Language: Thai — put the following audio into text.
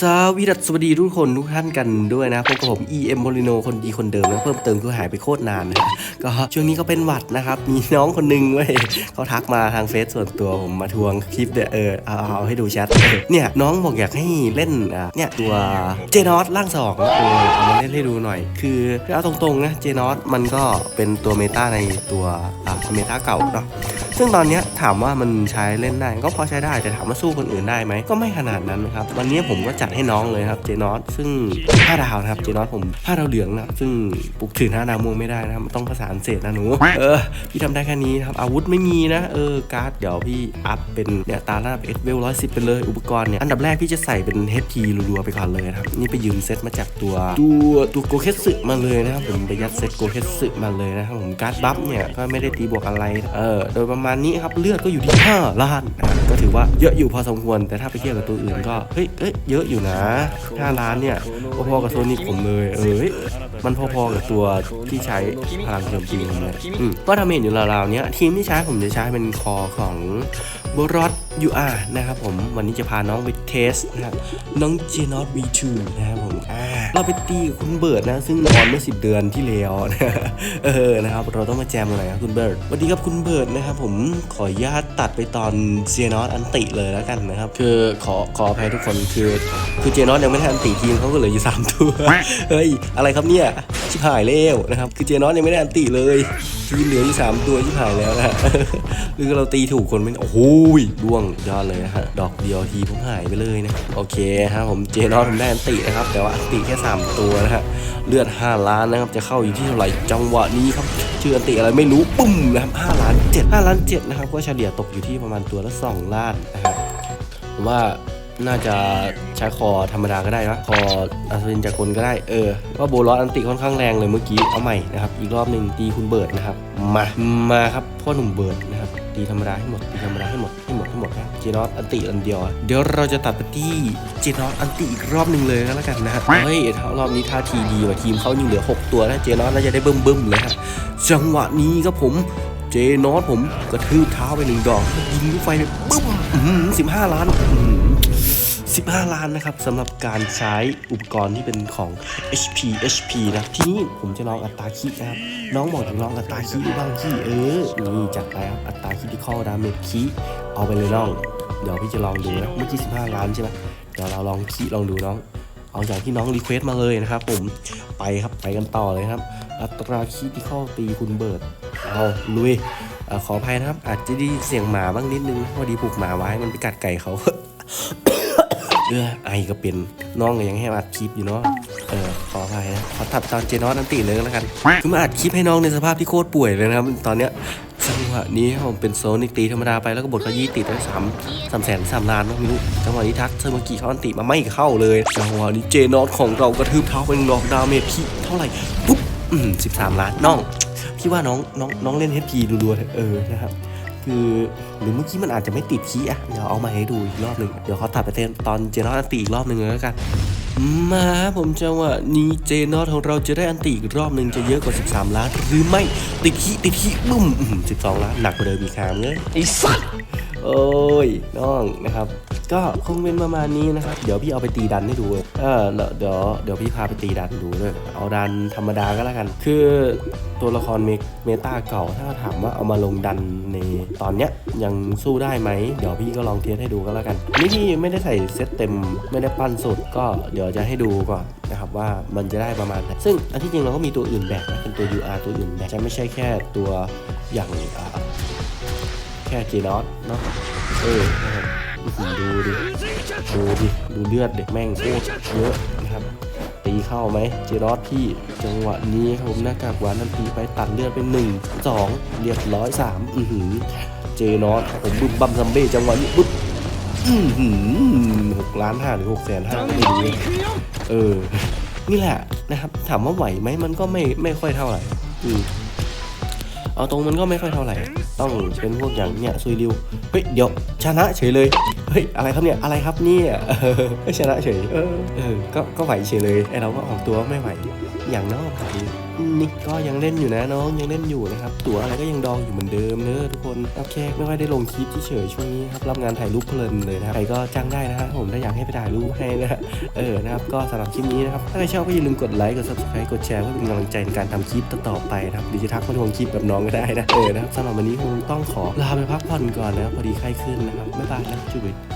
สวีดัสวัสดีทุกคนทุกท่านกันด้วยนะพบกับผม EM p o l i n o คนดีคนเดิมนะเพิ่มเติมคือหายไปโคตรนานนะก็ช่วงนี้ก็เป็นหวัดนะครับ มีน้องคนหนึงเว้ยเขาทักมาทางเฟซส่วนตัวผมมาทวงคลิปเนี่ยเออเอาเอาให้ดูแชทเนี่ยน้องบอกอยากให้เล่นอะเนี่ยตัวเจนอสร่างสองเออเอามาเล่นให้ดูหน่อย คือเอาตรงๆนะเจนอสมันก็เป็นตัวเมตาในตัวอะเมตาเก่าเนาะ ซึ่งตอนนี้ถามว่ามันใช้เล่นได้ก็พอใช้ได้แต่ถามว่าสู้คนอื่นได้ไหมก็ไม่ขนาดนั้นนะครับวันนี้ผมก็จัดให้น้องเลยครับเจนอสซึ่ง5ดาวนะครับเจนอสผม5ดาวเหลืองนะซึ่งปลุกถือ5ดาวม่วงไม่ได้นะมันต้องประสานเศษนะหนูเออพี่ทำได้แค่นี้นะครับอาวุธไม่มีนะเออการ์ดเดี๋ยวพี่อัพเป็นเนี่ยตาลาบเอสเวลร้อยสิบไปเลยอุปกรณ์เนี่ยอันดับแรกพี่จะใส่เป็น HP รัวๆไปก่อนเลยนะครับนี่ไปยืมเซตมาจากตัวตัวตัวโกเคสึมาเลยนะครับผมไปยัดเซตโกเคสึมาเลยนะครับผมการ์ดบัฟเนี่ยก็ไม่ได้ตีบวกอะไรเออโดยประมาณมานี้ครับเลือดก็อยู่ที่5ล้านนะครับก็ถือว่าเยอะอยู่พอสมควร แต่ถ้าไปเทียบกับตัวอื่นก็เฮ้ยเอ้ยเยอะอยู่นะ5ล้านเนี่ยพอๆกับโซนิกผมเลยเออเฮ้ยมันพอๆกับตัวที่ใช้พลังโจมตีผมเลยอืมก็ทำเห็นอยู่ราวๆเนี้ยทีมที่ใช้ผมจะใช้เป็นคอของบรอดยูอาร์นะครับผมวันนี้จะพาน้องไปเทสนะครับน้องเจนอต V2 นะครับผมอ่าเราไปตีกับคุณเบิร์ดนะซึ่งออนเมื่อสิบเดือนที่แล้วนะเออนะครับเราต้องมาแจมกันหน่อยครับคุณเบิร์ดสวัสดีครับคุณเบิร์ดนะครับผมขออนุญาตตัดไปตอนเจนอตอันติเลยแล้วกันนะครับ คือขอขออภัยทุกคนคือ คือเจนอตยังไม่ทันอันติทีมเขาก็เหลืออยู่สามตัวเฮ้ยอะไรครับเนี่ยชิบหายแล้วนะครับ คือเจนอตยังไม่ได้อันติเลยทีมเหลืออยู่สามตัวชิบหายแล้วนะฮะหรือเราตีถูกคนไม่โอ้โหดวงยอดเลยนะฮะดอกเดียวทีผมหายไปเลยนะโอเคครับผมเจนอตผมได้อันตินะครับแต่ว่าอันติแค่3ตัวนะฮะเลือด5ล้านนะครับจะเข้าอยู่ที่เท่าไหร่จังหวะนี้ครับ ชื่ออันติอะไรไม่รู้ปุ้มนะครับห้าล้านเจ็ดห้าล้านเจ็ดนะครับก็เฉลี่ยตกอยู่ที่ประมาณตัวละสองล้านนะครับผมว่าน่าจะใช้คอธรรมดาก็ได้นะคออัศวินจากคนก็ได้เออว่าโบลอสอันติค่อนข้างแรงเลยเมื่อกี้เอาใหม่นะครับอีกรอบหนึ่งตีคุณเบิร์ดนะครับมามาครับพ่อหนุ่มเบิร์ดนะครับ ตีธรรมดาให้หมดตีธรรมดาให้หมดให้หมดให้หมดนะเจนอสอันติอันเดียวเดี๋ยวเราจะตัดไปที่เจนอสอันติอีกรอบหนึ่งเลยก็แล้วกันนะฮะเฮ้ยรอบนี้ท่าทีดีว่ะทีมเขายังเหลือ 6 ตัวนะเจนอสน่าจะได้เบิ่มบึ้มๆเลยฮะจังหวะนี้ครับผมเจนอสผมกระทืบเท้าไปหนึ่งดอกยิงลูกไฟไปบึ้มสิบห้าล้านอื้อหือ 15 ล้านนะครับสำหรับการใช้อุปกรณ์ที่เป็นของ HP HP นะทีนี้ผมจะลองอัตราคิดนะครับ น้องบอกถึงลองอัตราคิดบ้างที่เออนี่จัดไปครับอัตราคิดที่ข้อดาเมจคีเอาไปเลยน้อง เดี๋ยวพี่จะลองดูนะเมื่อกี้15 ล้านใช่ไหมเดี๋ยวเราลองคีลองดูน้อง เอาอย่างที่น้องรีเควสต์มาเลยนะครับผมไปครับไปกันต่อเลยครับ อัตราคิดที่ข้อตีคุณเบิร์ดเอาลุยเอ่อขออภัยนะครับ อาจจะได้เสียงหมาบ้างนิดนึงพอดีผูกหมาไว้มันไปกัดไก่เขา เออไอก็เป็นน้องก็ยังให้อัดคลิปอยู่เนาะเออขออภัยนะขอตัดตอนเจนอสอันติเลยแล้วกันคือมาอัดคลิปให้น้องในสภาพที่โคตรป่วยเลยนะครับตอนเนี้ยจังหวะนี้ผมเป็นโซนิกตีธรรมดาไปแล้วก็บทขยี้ติดได้สามสามแสนสามล้านเนอะไม่รู้จังหวะนี้ทักเซอร์มากีเขาอันติมาไม่เข้าเลยจังหวะนี้เจนอสของเรากระทืบเท้าเป็นดอกดาวเมจที่เท่าไหร่ปุ๊บอืมสิบสามล้านน้องพี่ว่าน้องน้องน้องเล่น HP รัวๆเถอะเออนะครับ คือหรือเมื่อกี้มันอาจจะไม่ติดคีย์อะเดี๋ยวเอามาให้ดูอีกรอบหนึ่งเดี๋ยวเขาตัดไปเต็มตอนเจนอตอันตีอีกรอบหนึ่งเลยแล้วกัน มาผมจะว่านี้เจนอตของเราจะได้อันตีอีกรอบหนึ่งจะเยอะกว่า 13 ล้าน หรือไม่ติดขี้ติดขี้บึ้มอื้อหือ12 ล้านหนักกว่าเดิมอีกครั้งเลยไอ้สัส โอ้ยน้องนะครับ ก็คงเป็นประมาณนี้นะครับ เดี๋ยวพี่เอาไปตีดันให้ดูเออเดี๋ยวเดี๋ยวพี่พาไปตีดันดูด้วยเอาดันธรรมดาก็แล้วกัน คือตัวละครเมตาเก่าถ้าถามว่าเอามาลงดันในตอนเนี้ยยังสู้ได้ไหมเดี๋ยวพี่ก็ลองเทสให้ดูก็แล้วกันนี่พี่ไม่ได้ใส่เซตเต็มไม่ได้ปั้นสุดก็เดี๋ยวจะให้ดูก่อนนะครับว่ามันจะได้ประมาณไหนซึ่งอันที่จริงเราก็มีตัวอื่นแบกนะเป็นตัว UR ตัวอื่นแบกจะไม่ใช่แค่ตัวอย่างอ่า แค่จีนอสเนาะเออครับดูดิ ดูดิ ดูเลือดเด็กแม่งโคตรเยอะนะครับ ตีเข้าไหมเจนอสพี่ จังหวะนี้ครับผมหน้ากากหวานนันตีไปตัดเลือดเป็นหนึ่งสองเรียบร้อยสามอือหือ เจนอสผมบึ้มบัมซัมเบ้จังหวะนี้บึ้มอือหือหกล้านห้าหรือหกแสนห้าไม่รู้เออ นี่แหละนะครับ ถามว่าไหวไหมมันก็ไม่ไม่ค่อยเท่าไหร่อืม เอาตรงมันก็ไม่ค่อยเท่าไหร่ ต้องเป็นพวกอย่างเนี่ยซุยริว เฮ้ยเดี๋ยวชนะเฉยเลย เฮ้ยอะไรครับเนี่ยอะไรครับเนี่ยเออไม่ชนะเฉย เออ ก็ก็ไหวเฉยเลยไอเราก็ออกตัวไม่ไหวอย่างนอกแบบ นี่ก็ยังเล่นอยู่นะน้องยังเล่นอยู่นะครับตั๋วอะไรก็ยังดองอยู่เหมือนเดิมเนอะทุกคนโอเคไม่ค่อยได้ลงคลิปเฉยช่วงนี้ครับรับงานถ่ายรูปเพลินเลยนะครับใครก็จ้างได้นะฮะผมถ้าอยากให้ไปถ่ายรูปให้นะเออนะครับก็สำหรับคลิปนี้นะครับถ้าใครชอบก็อย่าลืมกดไลค์กด subscribe กดแชร์เพื่อเป็นกำลังใจในการทำคลิปต่อๆไปนะครับหรือจะทักมาทวงคลิปแบบน้องก็ได้นะเออนะครับสำหรับวันนี้คงต้องขอลาไปพักผ่อนก่อนนะพอดีไข้ขึ้นนะครับบ๊ายบายนะจุ๊บ